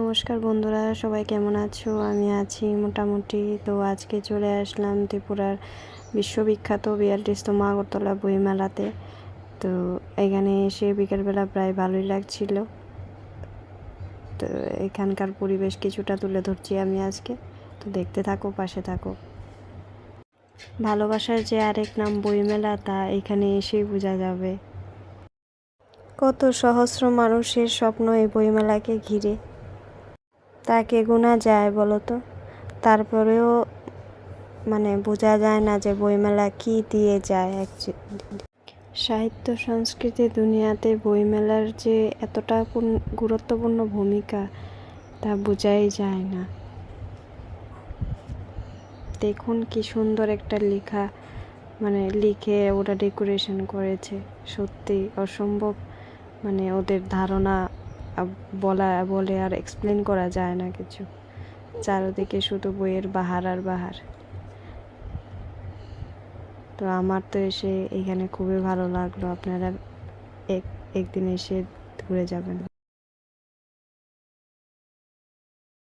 নমস্কার বন্ধুরা, সবাই কেমন আছো? আমি আছি মোটামুটি। তো আজকে চলে আসলাম ত্রিপুরার বিশ্ববিখ্যাত বিয়াল্লিশতম আগরতলা বইমেলাতে তো এখানে এসে বিকেলবেলা প্রায় ভালোই লাগছিল। তো এখানকার পরিবেশ কিছুটা তুলে ধরছি আমি আজকে। তো দেখতে থাকো, পাশে থাকো। ভালোবাসার যে আরেক নাম বইমেলা তা এখানে এসেই বোঝা যাবে। কত সহস্র মানুষের স্বপ্ন এই বইমেলাকে ঘিরে। তাকে গোনা যায় বলো তো তারপরেও মানে বোঝা যায় না যে বইমেলা কি দিয়ে যায় অ্যাকচুয়ালি সাহিত্য, সংস্কৃতি দুনিয়াতে বইমেলার যে এতটা গুরুত্বপূর্ণ ভূমিকা তা বোঝাই যায় না। দেখুন কি সুন্দর একটা লেখা মানে লিখে ওরা ডেকোরেশন করেছে। সত্যি অসম্ভব মানে ওদের ধারণা বলা, বলে আর এক্সপ্লেন করা যায় না কিছু। চারদিকে শুধু বইয়ের বাহার আর বাহার। তো আমার তো এসে এখানে খুবই ভালো লাগল। আপনারা এক, একদিন এসে ঘুরে যাবেন।